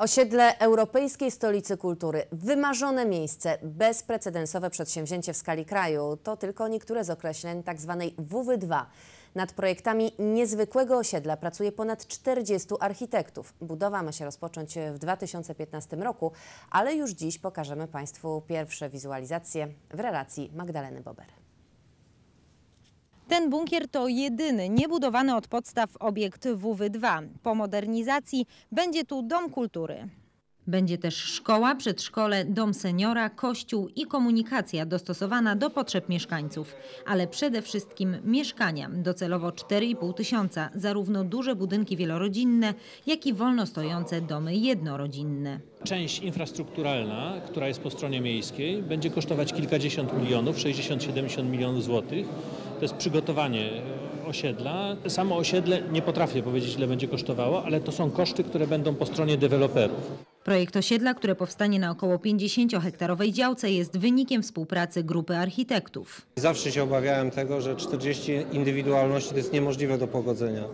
Osiedle Europejskiej Stolicy Kultury. Wymarzone miejsce, bezprecedensowe przedsięwzięcie w skali kraju. To tylko niektóre z określeń tzw. WW2. Nad projektami niezwykłego osiedla pracuje ponad 40 architektów. Budowa ma się rozpocząć w 2015 roku, ale już dziś pokażemy Państwu pierwsze wizualizacje w relacji Magdaleny Bober. Ten bunkier to jedyny niebudowany od podstaw obiekt WW2. Po modernizacji będzie tu dom kultury. Będzie też szkoła, przedszkole, dom seniora, kościół i komunikacja dostosowana do potrzeb mieszkańców. Ale przede wszystkim mieszkania, docelowo 4,5 tysiąca, zarówno duże budynki wielorodzinne, jak i wolno stojące domy jednorodzinne. Część infrastrukturalna, która jest po stronie miejskiej, będzie kosztować kilkadziesiąt milionów, 60-70 milionów złotych. To jest przygotowanie osiedla. Samo osiedle nie potrafię powiedzieć, ile będzie kosztowało, ale to są koszty, które będą po stronie deweloperów. Projekt osiedla, które powstanie na około 50-hektarowej działce, jest wynikiem współpracy grupy architektów. Zawsze się obawiałem tego, że 40 indywidualności to jest niemożliwe do pogodzenia.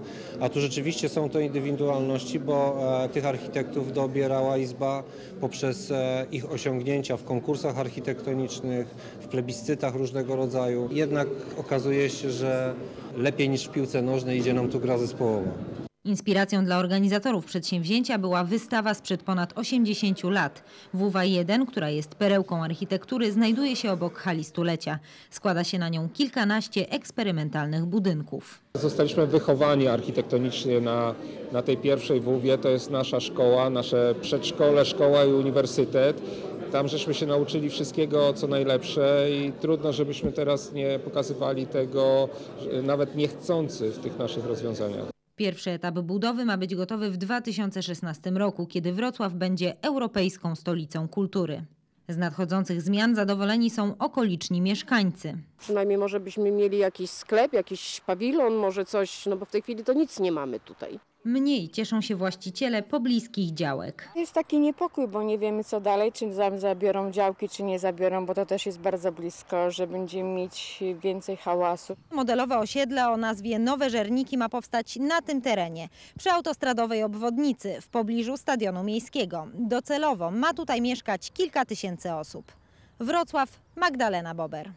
A tu rzeczywiście są to indywidualności, bo e, tych architektów dobierała Izba poprzez e, ich osiągnięcia w konkursach architektonicznych, w plebiscytach różnego rodzaju. Jednak okazuje się, że lepiej niż w piłce nożnej idzie nam tu gra zespołowa. Inspiracją dla organizatorów przedsięwzięcia była wystawa sprzed ponad 80 lat. WW1, która jest perełką architektury, znajduje się obok hali stulecia. Składa się na nią kilkanaście eksperymentalnych budynków. Zostaliśmy wychowani architektonicznie na, na tej pierwszej WW. To jest nasza szkoła, nasze przedszkole, szkoła i uniwersytet. Tam żeśmy się nauczyli wszystkiego, co najlepsze i trudno, żebyśmy teraz nie pokazywali tego, nawet niechcący w tych naszych rozwiązaniach. Pierwszy etap budowy ma być gotowy w 2016 roku, kiedy Wrocław będzie europejską stolicą kultury. Z nadchodzących zmian zadowoleni są okoliczni mieszkańcy. Przynajmniej może byśmy mieli jakiś sklep, jakiś pawilon, może coś, no bo w tej chwili to nic nie mamy tutaj. Mniej cieszą się właściciele pobliskich działek. Jest taki niepokój, bo nie wiemy co dalej, czy zabiorą działki, czy nie zabiorą, bo to też jest bardzo blisko, że będziemy mieć więcej hałasu. Modelowe osiedle o nazwie Nowe Żerniki ma powstać na tym terenie, przy autostradowej obwodnicy, w pobliżu Stadionu Miejskiego. Docelowo ma tutaj mieszkać kilka tysięcy osób. Wrocław, Magdalena Bober.